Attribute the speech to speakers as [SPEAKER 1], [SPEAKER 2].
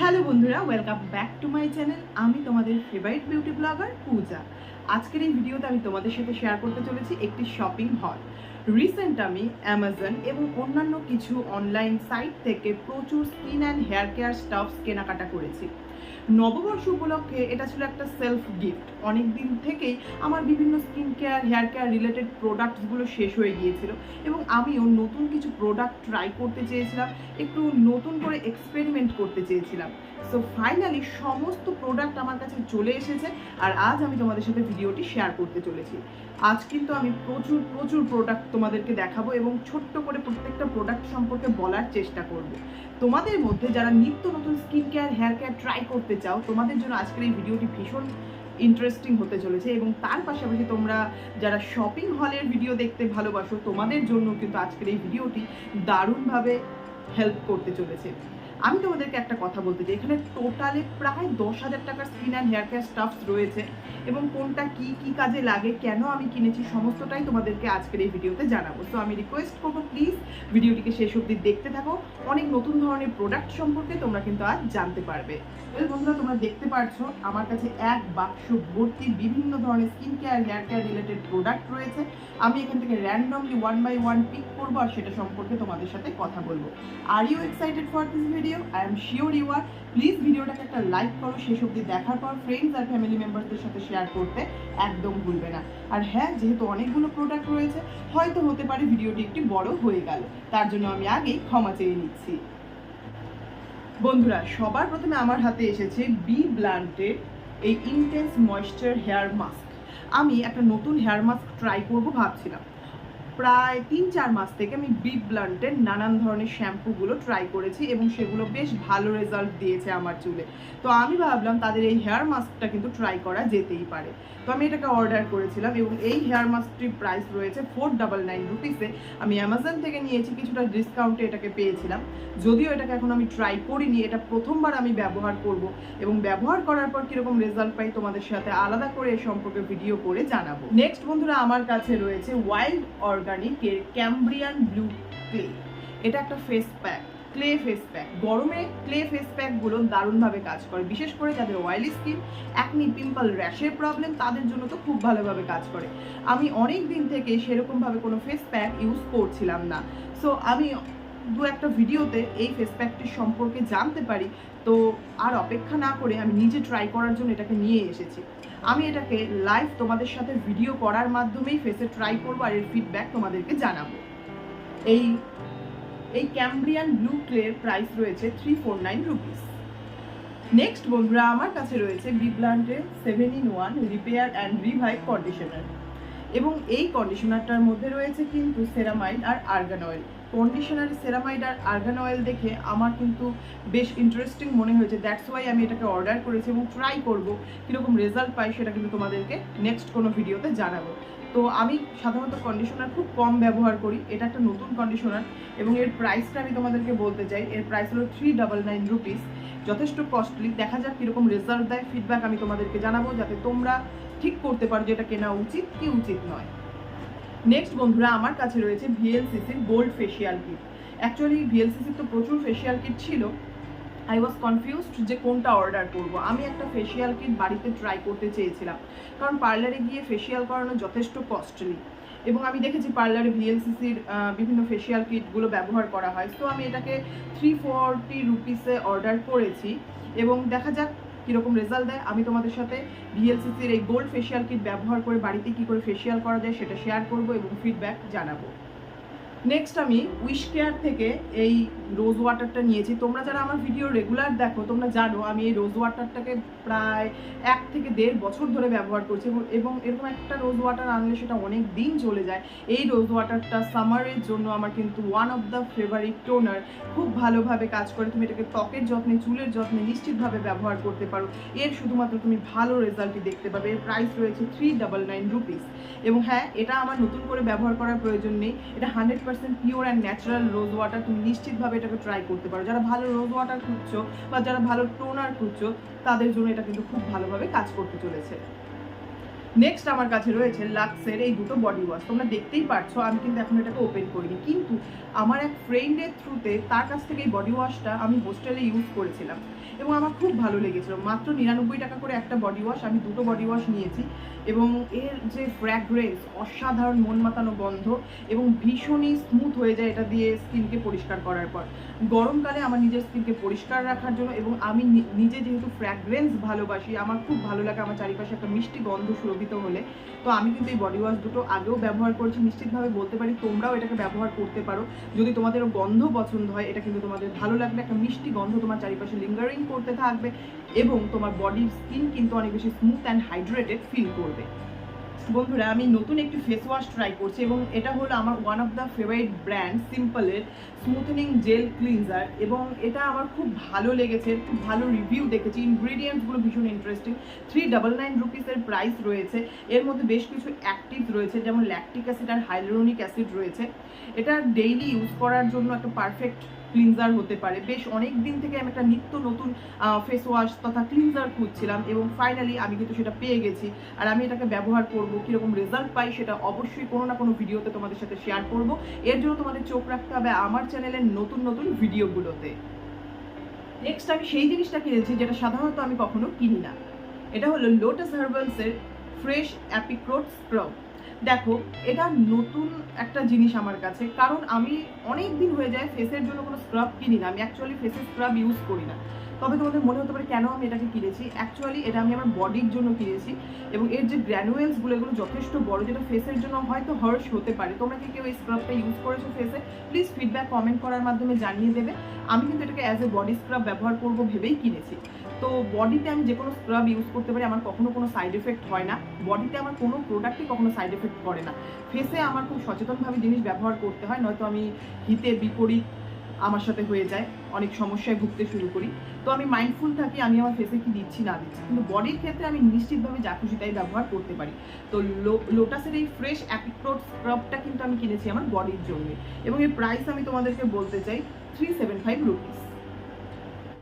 [SPEAKER 1] Hello বন্ধুরা welcome back to my channel আমি তোমাদের ফেভারিট বিউটি ব্লগার পূজা। আজকের এই ভিডিওতে আমি তোমাদের সাথে শেয়ার করতে চলেছি একটি শপিং হল রিসেন্ট আমি অ্যামাজন এবং অন্যান্য কিছু অনলাইন সাইট থেকে প্রচুর skin and hair care stuffs কেনাকাটা করেছি। নববর্ষ উপলক্ষে এটা ছিল একটা সেলফ গিফট অনেক দিন থেকেই আমার বিভিন্ন skin care hair care related প্রোডাক্টসগুলো শেষ হয়ে গিয়েছিল এবং আমিও নতুন কিছু প্রোডাক্ট ট্রাই করতে চেয়েছিলাম, একটু নতুন করে এক্সপেরিমেন্ট করতে চেয়েছিলাম। সো ফাইনালি সমস্ত প্রোডাক্ট আমার কাছে চলে এসেছে আর আজ আমি তোমাদের সাথে ভিডিওটি শেয়ার করতে চলেছি। আজ কিন্তু আমি প্রচুর প্রচুর প্রোডাক্ট তোমাদেরকে দেখাবো এবং ছোট্ট করে প্রত্যেকটা প্রোডাক্ট সম্পর্কে বলার চেষ্টা করব। তোমাদের মধ্যে যারা নিত্য নতুন skin care hair care try করতে চাও, তোমাদের জন্য আজকের এই ভিডিওটি ভীষণ ইন্টারেস্টিং হতে চলেছে এবং তার পাশাপাশি তোমরা যারা শপিং হলের ভিডিও দেখতে ভালোবাসো, তোমাদের জন্য কিন্তু আজকের এই ভিডিওটি দারুণভাবে হেল্প করতে চলেছে। আমি তোমাদেরকে একটা কথা বলতে চাই। এখানে টোটালে প্রায় দশ হাজার টাকার skin and hair care stuffs রয়েছে এবং কোনটা কি কি কাজে লাগে, কেন আমি কিনেছি, সমস্তটাই তোমাদেরকে আজকের এই ভিডিওতে জানাব। সো আমি রিকোয়েস্ট করব প্লিজ ভিডিওটিকে শেষ অবধি দেখতে থাকো। অনেক নতুন ধরনের প্রোডাক্ট সম্পর্কে তোমরা কিন্তু আজ জানতে পারবে। বন্ধুরা, তোমরা দেখতে পাচ্ছ আমার কাছে এক বাক্স ভর্তি বিভিন্ন ধরনের skin care hair care related product রয়েছে। আমি এখান থেকে randomly one by one pick করব আর সেটা সম্পর্কে তোমাদের সাথে কথা বলব। Are you excited for this video I am sure you are please ভিডিওটাকে একটা লাইক করো, শেষ অবধি দেখার পর ফ্রেন্ডস আর ফ্যামিলি মেম্বারদের সাথে শেয়ার করতে একদম ভুলবে না। আর হ্যাঁ যেহেতু অনেকগুলো প্রোডাক্ট রয়েছে, হয়তো হতে পারে ভিডিওটি একটি বড় হয়ে গেল। তার জন্য আমি আগেই ক্ষমা চেয়ে নিচ্ছি। বন্ধুরা, সবার প্রথমে আমার হাতে এসেছে বি ব্লান্টের এই ইন্টেন্স ময়েশ্চার হেয়ার মাস্ক আমি একটা নতুন হেয়ার মাস্ক ট্রাই করব ভাবছিলাম। প্রায় তিন, চার মাস থেকে আমি বি ব্লান্টের নানান ধরনের শ্যাম্পুগুলো ট্রাই করেছি এবং সেগুলো বেশ ভালো রেজাল্ট দিয়েছে আমার চুলে। তো আমি ভাবলাম তাদের এই হেয়ার মাস্কটা কিন্তু ট্রাই করা যেতেই পারে। তো আমি এটাকে অর্ডার করেছিলাম এবং এই হেয়ার মাস্কটির প্রাইস রয়েছে ফোর ডাবল নাইন রুপিসে আমি অ্যামাজন থেকে নিয়েছি, কিছুটা ডিসকাউন্টে এটাকে পেয়েছিলাম। যদিও এটাকে এখন আমি ট্রাই করিনি, এটা প্রথমবার আমি ব্যবহার করব এবং ব্যবহার করার পর কীরকম রেজাল্ট পাই তোমাদের সাথে আলাদা করে এ সম্পর্কে ভিডিও করে জানাব। নেক্সট বন্ধুরা, আমার কাছে রয়েছে ওয়াইল্ড অর্গানিকের ক্যাম্ব্রিয়ান ব্লু ক্লে এটা একটা face pack clay face pack গরমে ক্লে ফেস প্যাকগুলো দারুণভাবে কাজ করে, বিশেষ করে যাদের অয়েলি স্কিন অ্যাকনি পিম্পল র্যাশের প্রবলেম তাদের জন্য তো খুব ভালোভাবে কাজ করে। আমি অনেক দিন থেকে সেরকমভাবে কোনো ফেস প্যাক ইউজ করছিলাম না। সো আমি দু একটা ভিডিওতে এই ফেস প্যাকটির সম্পর্কে জানতে পারি। তো আর অপেক্ষা না করে আমি নিজে ট্রাই করার জন্য এটাকে নিয়ে এসেছি। আমি এটাকে লাইভ তোমাদের সাথে ভিডিও করার মাধ্যমেই ফেসে ট্রাই করব আর এর ফিডব্যাক তোমাদেরকে জানাব। এই এই ক্যাম্ব্রিয়ান ব্লু ক্লের প্রাইস রয়েছে three four nine rupees next বন্ধুরা, আমার কাছে রয়েছে বিপ্লান্টের seven in one repair and revive conditioner এবং এই কন্ডিশনারটার মধ্যে রয়েছে কিন্তু সেরামাইড আর আর্গান অয়েল কন্ডিশনার সেরামাইড আর আর্গান অয়েল দেখে আমার কিন্তু বেশ ইন্টারেস্টিং মনে হয়েছে। দ্যাটস ওয়াই আমি এটাকে অর্ডার করেছি এবং ট্রাই করব, কীরকম রেজাল্ট পাই সেটা কিন্তু তোমাদেরকে নেক্সট কোনো ভিডিওতে জানাব। তো আমি সাধারণত কন্ডিশনার খুব কম ব্যবহার করি, এটা একটা নতুন কন্ডিশনার এবং এর প্রাইসটা আমি তোমাদেরকে বলতে চাই। এর প্রাইস হলো থ্রি ডাবল নাইন রুপিস যথেষ্ট কস্টলি দেখা যাক কীরকম রেজাল্ট দেয় ফিডব্যাক আমি তোমাদেরকে জানাব যাতে তোমরা ঠিক করতে পারো যে এটা কেনা উচিত, কি উচিত নয়। নেক্সট বন্ধুরা, আমার কাছে রয়েছে ভিএলসিসির গোল্ড ফেসিয়াল কিট অ্যাকচুয়ালি ভিএলসিসির তো প্রচুর ফেসিয়াল কিট ছিল। আই ওয়াজ কনফিউজড যে কোনটা অর্ডার করব। আমি একটা ফেসিয়াল কিট বাড়িতে ট্রাই করতে চেয়েছিলাম। কারণ পার্লারে গিয়ে ফেসিয়াল করানো যথেষ্ট কস্টলি এবং আমি দেখেছি পার্লারে ভিএলসিসির বিভিন্ন ফেসিয়াল কিটগুলো ব্যবহার করা হয়। তো আমি এটাকে থ্রি ফোরটি রুপিসে অর্ডার করেছি এবং দেখা যাক কীরকম রেজাল্ট দেয়। আমি তোমাদের সাথে ভিএলসিসির এই গোল্ড ফেসিয়াল কিট ব্যবহার করে বাড়িতে কী করে ফেসিয়াল করা যায় সেটা শেয়ার করব এবং ফিডব্যাক জানাব। নেক্সট আমি উইশ কেয়ার থেকে এই রোজ ওয়াটারটা নিয়েছি। তোমরা যারা আমার ভিডিও রেগুলার দেখো, তোমরা জানো আমি এই রোজ ওয়াটারটাকে প্রায় এক থেকে দেড় বছর ধরে ব্যবহার করছি এবং- এরকম একটা রোজ ওয়াটার আনলে সেটা অনেক দিন চলে যায়। এই রোজ ওয়াটারটা সামারের জন্য আমার কিন্তু one of the favourite toner খুব ভালোভাবে কাজ করে, তুমি এটাকে ত্বকের যত্নে, চুলের যত্নে নিশ্চিতভাবে ব্যবহার করতে পারো। এর শুধুমাত্র তুমি ভালো রেজাল্টই দেখতে পাবে। এর প্রাইস রয়েছে থ্রি ডাবল নাইন রুপিস এবং হ্যাঁ এটা আমার নতুন করে ব্যবহার করার প্রয়োজন নেই। এটা hundred percent pure and natural rose water তুমি নিশ্চিতভাবে এটাকে ট্রাই করতে পারো। যারা ভালো রোজ ওয়াটার খুঁজছো বা যারা ভালো টোনার খুঁজছো, তাদের জন্য এটা কিন্তু খুব ভালোভাবে কাজ করতে চলেছে। নেক্সট আমার কাছে রয়েছে লাক্সের এই দুটো বডি ওয়াশ তোমরা দেখতেই পারছ, আমি কিন্তু এখন এটাকে ওপেন করিনি। কিন্তু আমার এক ফ্রেন্ডের থ্রুতে তার কাছ থেকে এই বডি ওয়াশটা আমি হোস্টেলে ইউজ করেছিলাম। এবং আমার খুব ভালো লেগেছিল। মাত্র নিরানব্বই টাকা করে একটা বডি ওয়াশ আমি দুটো বডি ওয়াশ নিয়েছি। এবং এর যে ফ্র্যাগ্রেন্স অসাধারণ মন মাতানো গন্ধ এবং ভীষণই স্মুথ হয়ে যায় এটা দিয়ে স্কিনকে পরিষ্কার করার পর। গরমকালে আমার নিজের স্কিনকে পরিষ্কার রাখার জন্য এবং আমি নিজে যেহেতু ফ্র্যাগ্রেন্স ভালোবাসি, আমার খুব ভালো লাগে। আমার চারিপাশে একটা মিষ্টি গন্ধ সুরভিত হলে। তো আমি কিন্তু এই বডি ওয়াশ দুটো আগেও ব্যবহার করেছি, নিশ্চিতভাবে বলতে পারি তোমরাও এটাকে ব্যবহার করতে পারো। যদি তোমাদের গন্ধ পছন্দ হয়, এটা কিন্তু তোমাদের ভালো লাগবে, একটা মিষ্টি গন্ধ তোমার চারিপাশে লিঙ্গারিং করতে থাকবে এবং তোমার বডির স্কিন কিন্তু অনেক বেশি স্মুথ অ্যান্ড হাইড্রেটেড ফিল করবে। বন্ধুরা, আমি নতুন একটি ফেস ওয়াশ ট্রাই করছি এবং এটা হলো আমার one of the favourite brand সিম্পলের স্মুথনিং জেল ক্লিনজার এবং এটা আমার খুব ভালো লেগেছে, খুব ভালো রিভিউ দেখেছি। ইনগ্রিডিয়েন্টসগুলো ভীষণ ইন্টারেস্টিং থ্রি ডাবল নাইন রুপিসের প্রাইস রয়েছে। এর মধ্যে বেশ কিছু অ্যাক্টিভ রয়েছে, যেমন ল্যাকটিক অ্যাসিড আর হাইলোরনিক অ্যাসিড রয়েছে। এটা ডেইলি ইউজ করার জন্য একটা পারফেক্ট ক্লিনজার হতে পারে। বেশ অনেক দিন থেকে আমি একটা নিত্য নতুন ফেস ওয়াশ তথা ক্লিনজার খুঁজছিলাম এবং ফাইনালি আমি কিন্তু সেটা পেয়ে গেছি। আর আমি এটাকে ব্যবহার করব, কীরকম রেজাল্ট পাই সেটা অবশ্যই কোনো না কোনো ভিডিওতে তোমাদের সাথে শেয়ার করব। এর জন্য তোমাদের চোখ রাখতে হবে আমার চ্যানেলের নতুন নতুন ভিডিওগুলোতে। নেক্সট আমি সেই জিনিসটা কিনেছি যেটা সাধারণত আমি কখনো কিনি না। এটা হলো লোটাস হার্বালসের ফ্রেশ অ্যাপিক্রোট স্ক্রাব দেখো, এটা নতুন একটা জিনিস আমার কাছে, কারণ আমি অনেক দিন হয়ে যায় ফেসের জন্য কোনো স্ক্রাব কিনি না। আমি অ্যাকচুয়ালি ফেসের স্ক্রাব ইউজ করি না। তবে তোমাদের মনে হতে পারে কেন আমি এটাকে কিনেছি? অ্যাকচুয়ালি এটা আমি আমার বডির জন্য কিনেছি এবং এর যে গ্র্যানুয়েলসগুলো এগুলো যথেষ্ট বড়, যেটা ফেসের জন্য হয়তো হার্শ হতে পারে। তোমরা কি কেউ এই স্ক্রাবটা ইউজ করেছ ফেসে প্লিজ ফিডব্যাক কমেন্ট করার মাধ্যমে জানিয়ে দেবে। আমি কিন্তু এটাকে অ্যাজ এ বডি স্ক্রাব ব্যবহার করব ভেবেই কিনেছি। তো বডিতে আমি যে কোনো স্ক্রাব ইউজ করতে পারি, আমার কখনো কোনো সাইড এফেক্ট হয় না। বডিতে আমার কোনো প্রোডাক্টই কখনো সাইড এফেক্ট করে না। ফেসে আমার খুব সচেতনভাবে জিনিস ব্যবহার করতে হয়, নয়তো আমি হিতে বিপরীত আমার সাথে হয়ে যায়, অনেক সমস্যায় ভুগতে শুরু করি। তো আমি মাইন্ডফুল থাকি, আমি আমার ফেসে কি দিচ্ছি না দিচ্ছি। কিন্তু বডির ক্ষেত্রে আমি নিশ্চিতভাবে যা খুশি তাই ব্যবহার করতে পারি। তো লোটাসের এই ফ্রেশ অ্যাপিক্রোট স্ক্রাবটা কিন্তু আমি কিনেছি আমার বডির জন্য। এবং এর প্রাইস আমি তোমাদেরকে বলতে চাই থ্রি সেভেন ফাইভ রুপিস